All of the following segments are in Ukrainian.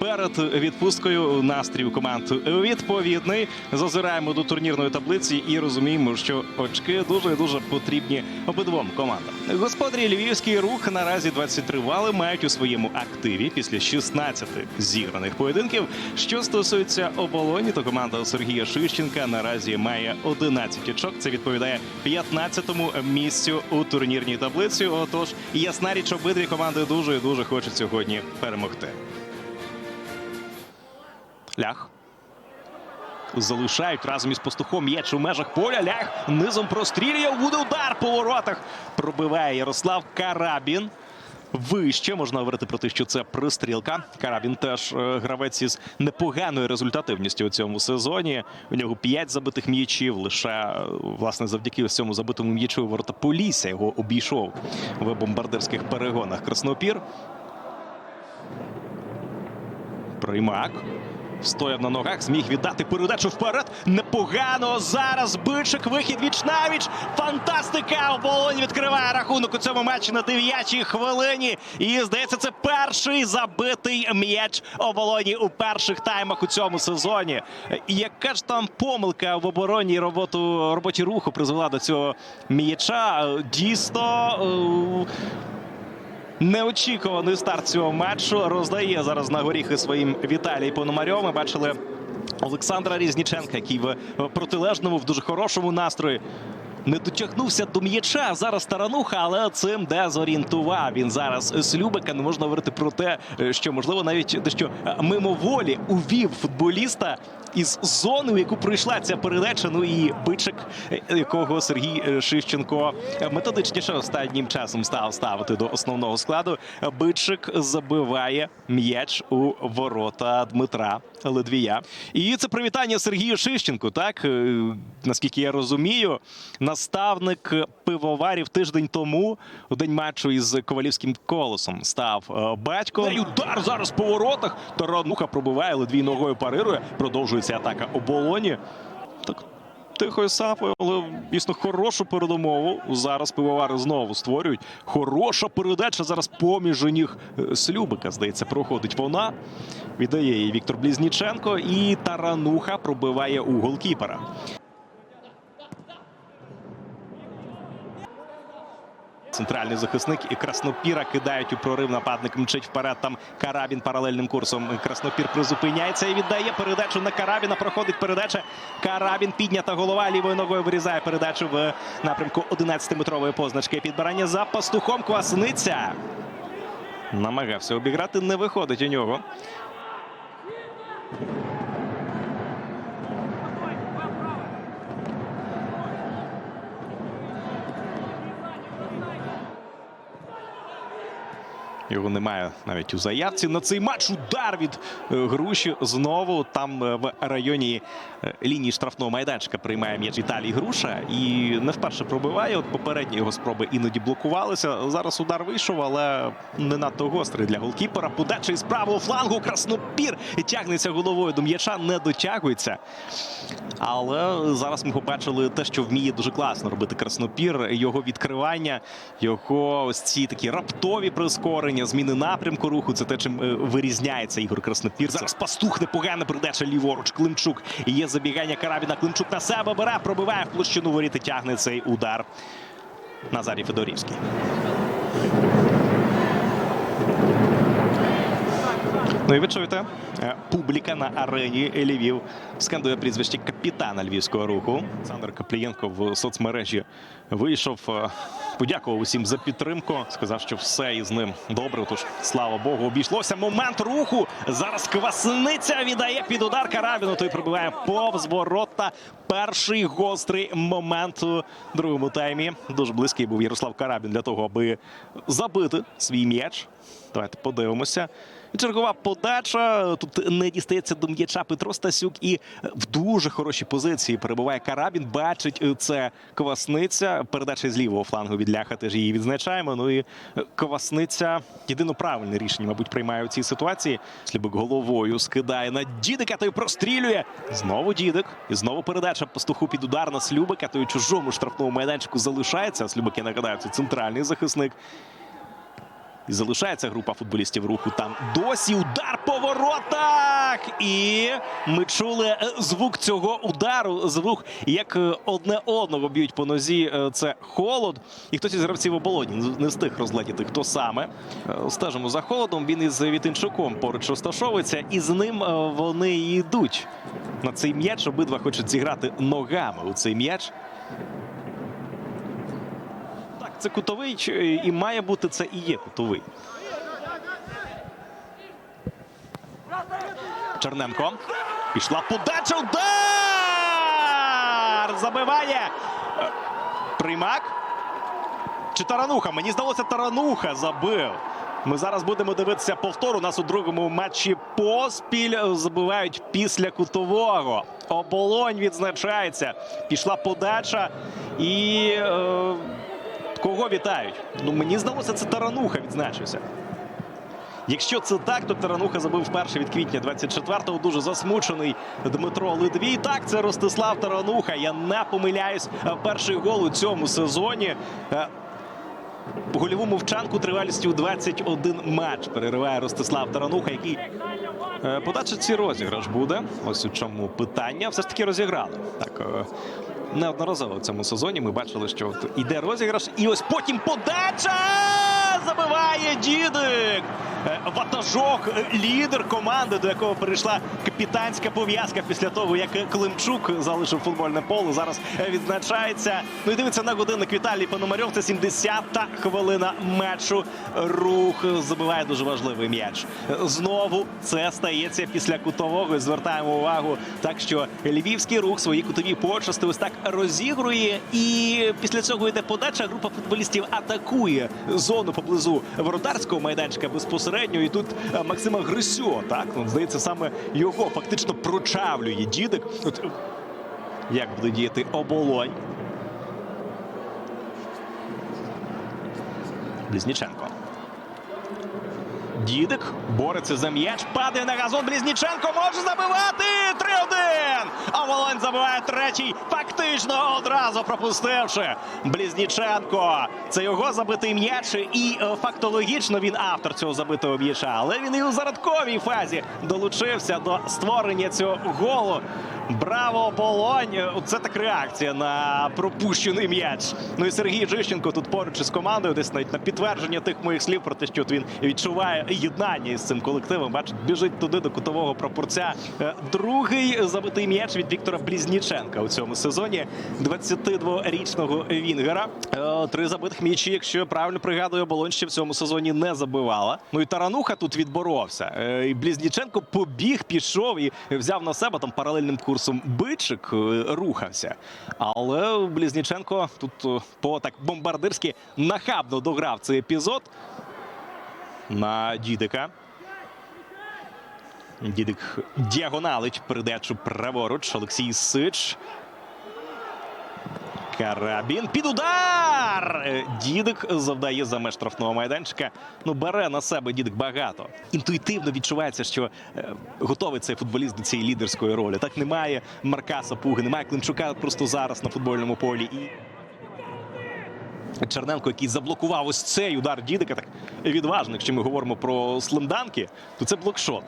перед відпусткою настрій у команд відповідний. Зазираємо до турнірної таблиці і розуміємо, що очки дуже дуже потрібні обидвом командам. Господарі Львівський рух наразі 23 бали мають у своєму активі після 16 зіграних поєдинків. Що стосується оболоні, то команда Сергія Шищенка наразі має 11 очок. Це відповідає 15-му місцю у турнірній таблиці. Отож, ясна річ, обидві команди дуже дуже хочуть сьогодні перемогти. Лях. Залишають разом із пастухом м'яч у межах поля. Лях низом прострілює. Буде удар по воротах. Пробиває Ярослав Карабін. Вище можна говорити про те, що це пристрілка. Карабін теж е, гравець із непоганою результативністю у цьому сезоні. У нього 5 забитих м'ячів. Лише е, власне завдяки ось цьому забитому м'ячу ворота Полісся його обійшов в бомбардирських перегонах. Краснопір. Приймак. Стояв на ногах, зміг віддати передачу вперед. Непогано. Зараз бичик. Вихід віч навіч. Фантастика! Оболонь відкриває рахунок у цьому матчі на 9-й хвилині. І здається, це перший забитий м'яч оболоні у перших таймах у цьому сезоні. Яка ж там помилка в обороні роботу роботі руху призвела до цього м'яча? Дійсно. Неочікуваний старт цього матчу роздає зараз на горіхи своїм Віталій Пономарьов. Ми бачили Олександра Різніченка, який в протилежному, в дуже хорошому настрої. Не дотягнувся до м'яча. Зараз тарануха, але цим дезорієнтував. Він зараз Слюбика. Не можна говорити про те, що можливо навіть дещо мимоволі увів футболіста із зони, у яку пройшла ця передача. Ну і бичик, якого Сергій е, Шищенко методичніше останнім часом став ставити до основного складу. Бичик забиває м'яч у ворота Дмитра Ледвія. І це привітання Сергію Шищенку. Так Е, наскільки я розумію, наставник пивоварів тиждень тому у день матчу із ковалівським колосом став е, батько. І удар зараз по воротах. Тарануха пробиває Ледвій ногою парирує. Продовжується атака оболоні. Так тихою сапою, але дійсно хорошу передумову. Зараз пивовари знову створюють. Хороша передача зараз поміж ніг е, Слюбика. Здається, проходить вона. Віддає її Віктор Блізніченко. І тарануха пробиває у голкіпера. Центральний захисник і Краснопіра кидають у прорив. Нападник мчить вперед. Там Карабін паралельним курсом. Краснопір призупиняється і віддає передачу на Карабіна. Проходить передача. Карабін піднята голова. Лівою ногою вирізає передачу в напрямку 11-метрової позначки. Підбирання за пастухом Квасниця. Намагався обіграти. Не виходить у нього. Його немає навіть у заявці. На цей матч удар від е, Груші знову там е, в районі е, лінії штрафного майданчика приймає м'яч Віталій Груша і не вперше пробиває. От попередні його спроби іноді блокувалися. Зараз удар вийшов, але не надто гострий для голкіпера. Подача із правого флангу. Краснопір тягнеться головою до м'яча, не дотягується. Але зараз ми побачили те, що вміє дуже класно робити краснопір. Його відкривання, його ось ці такі раптові прискорення, зміни напрямку руху. Це те, чим е, вирізняється Ігор Краснопір. Зараз пастух непогано передача ліворуч. Климчук. Є забігання Карабіна. Климчук на себе бере, пробиває в площину воріти, тягне цей удар. Назарій Федорівський. Ну і ви чуєте, е, публіка на арені Львів скандує прізвище капітана львівського руху. Олександр Каплієнко в соцмережі вийшов, е, подякував усім за підтримку. Сказав, що все із ним добре. Тож, слава Богу, обійшлося. Момент руху. Зараз квасниця віддає під удар Карабіну. Той пробиває повз ворота. Перший гострий момент у другому таймі. Дуже близький був Ярослав Карабін для того, аби забити свій м'яч. Давайте подивимося. Чергова подача. Тут не дістається до м'яча Петро Стасюк і в дуже хорошій позиції перебуває Карабін. Бачить це Квасниця. Передача з лівого флангу від Ляха теж її відзначаємо. Ну і е, Квасниця єдино правильне рішення, мабуть, приймає у цій ситуації. Слібик головою скидає на Дідика, той прострілює. Знову Дідик. І знову передача пастуху під удар на Слюбика. Той у чужому штрафному майданчику залишається. Слюбик, я нагадаю, це центральний захисник. І залишається група футболістів руху. Там досі удар по воротах. І ми чули е, звук цього удару. Звук, як е, одне одного б'ють по нозі. Е, Це холод. І хтось із гравців оболоні не встиг розглядіти, хто саме. Стежимо за холодом. Він із Вітинчуком поруч розташовується, і з ним вони йдуть на цей м'яч. Обидва хочуть зіграти ногами у цей м'яч. Це кутовий, і має бути це і є кутовий. Черненко. Пішла подача. Удар! Забиває. Е, Примак. Чи Тарануха? Мені здалося, Тарануха забив. Ми зараз будемо дивитися повтор. У нас у другому матчі поспіль забивають після кутового. Оболонь відзначається. Пішла подача. І е, кого вітають? Ну, мені здалося, це Тарануха відзначився. Якщо це так, то Тарануха забив вперше від квітня 24-го. Дуже засмучений Дмитро Литвій. Так, це Ростислав Тарануха. Я не помиляюсь. Е, Перший гол у цьому сезоні. Гольову мовчанку тривалістю 21 матч перериває Ростислав Тарануха, який е, подача ці розіграш буде. Ось у чому питання. Все ж таки розіграли. Так, е, неодноразово в цьому сезоні ми бачили, що іде розіграш, і ось потім подача забиває Дідик. Е, Ватажок, лідер команди, до якого перейшла капітанська пов'язка після того, як Климчук залишив футбольне поле. Зараз відзначається. Ну і дивиться на годинник Віталій Пономарьов. Це 70-та хвилина матчу. Рух забиває дуже важливий м'яч. Знову це стається після кутового. І Звертаємо увагу, так що львівський рух свої кутові почасти ось так розігрує. І після цього йде подача. Група футболістів атакує зону поблизу воротарського майданчика безпосередньо. І тут е, Максима Грисьо, так ну, здається, саме його фактично прочавлює дідик. От, як буде діяти оболонь? Близніченко. Дідик бореться за м'яч, падає на газон. Близніченко може забивати 3-1. А Волонь забиває третій, фактично одразу пропустивши. Близніченко. Це його забитий м'яч, і е, фактологічно він автор цього забитого м'яча. Але він і у зародковій фазі долучився до створення цього голу. Браво, Болонь! Це так реакція на пропущений м'яч. Ну і Сергій Жищенко тут поруч із командою, десь навіть на підтвердження тих моїх слів про те, що він відчуває єднання із цим колективом. Бачить, біжить туди до кутового прапорця. Е, Другий забитий м'яч від Віктора Блізніченка у цьому сезоні. 22-річного Вінгера. Е, Три забитих м'ячі, якщо я правильно пригадую, Болонь ще в цьому сезоні не забивала. Ну і Тарануха тут відборовся. Е, І Блізніченко побіг, пішов і взяв на себе там паралельним курсом бичик, е, рухався. Але Блізніченко тут е, по так бомбардирськи нахабно дограв цей епізод на Дідика. Дідик діагоналить передачу праворуч. Олексій Сич. Карабін під удар! Е, Дідик завдає за меж штрафного майданчика. Ну, бере на себе Дідик багато. Інтуїтивно відчувається, що е, готовий цей футболіст до цієї лідерської ролі. Так немає Марка Сапуги, немає Климчука просто зараз на футбольному полі. І Черненко, який заблокував ось цей удар Дідика, так відважно, якщо ми говоримо про слимданки, то це блокшот.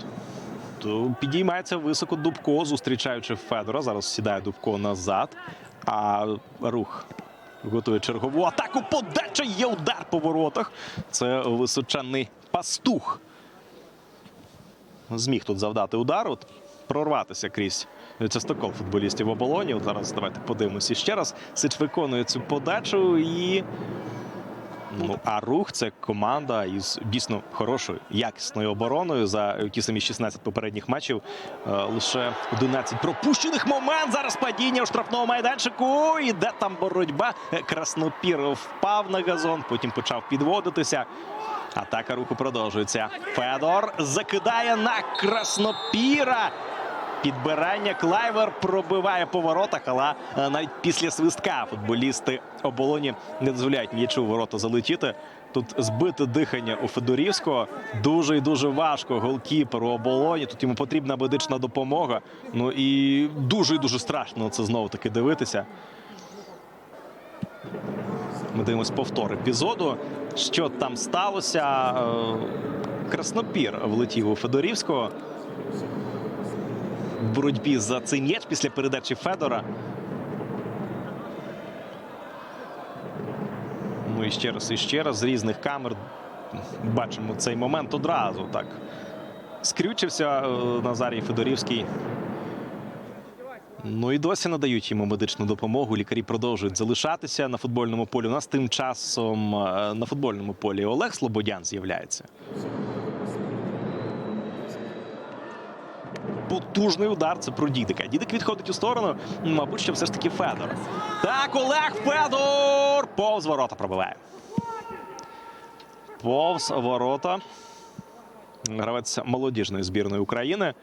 Підіймається високо Дубко, зустрічаючи Федора. Зараз сідає Дубко назад. А рух готує чергову атаку. Подача є удар по воротах. Це височенний пастух. Зміг тут завдати удар. От прорватися крізь частокол футболістів оболоні. Зараз давайте подивимося ще раз. Сич виконує цю подачу і. Ну, а рух це команда із дійсно хорошою, якісною обороною за ті самі 16 попередніх матчів. Е, лише 11 пропущених момент. Зараз падіння у штрафному майданчику. Іде там боротьба. Е, Краснопір впав на газон, потім почав підводитися. Атака руху продовжується. Федор закидає на Краснопіра. Підбирання Клайвер пробиває по воротах, але навіть після свистка футболісти оболоні не дозволяють м'ячу ворота залетіти. Тут збите дихання у Федорівського. Дуже і дуже важко голкіперу оболоні. Тут йому потрібна медична допомога. Ну і дуже і дуже страшно це знову таки дивитися. Ми дивимось повтор епізоду. що там сталося. Е, Краснопір влетів у Федорівського. В боротьбі за цей м'яч після передачі Федора. Ну і ще раз, і ще раз з різних камер бачимо цей момент одразу так. Скрючився е, Назарій Федорівський. Ну і досі надають йому медичну допомогу. Лікарі продовжують залишатися на футбольному полі. У нас тим часом е, на футбольному полі Олег Слободян з'являється. Потужний удар. Це про Дідика. Дідик відходить у сторону. Мабуть, що все ж таки Федор. Так, Олег Федор! Повз ворота пробиває. Повз ворота. Гравець молодіжної збірної України.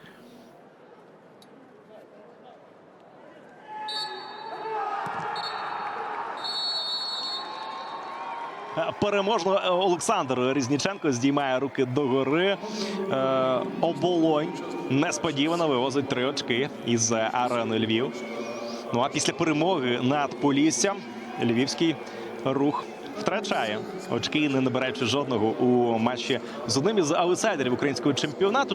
Переможно е, Олександр Різніченко здіймає руки догори. Е, оболонь несподівано вивозить три очки із арени Львів. Ну а після перемоги над Поліссям львівський рух втрачає очки, не набираючи жодного у матчі з одним із аутсайдерів українського чемпіонату.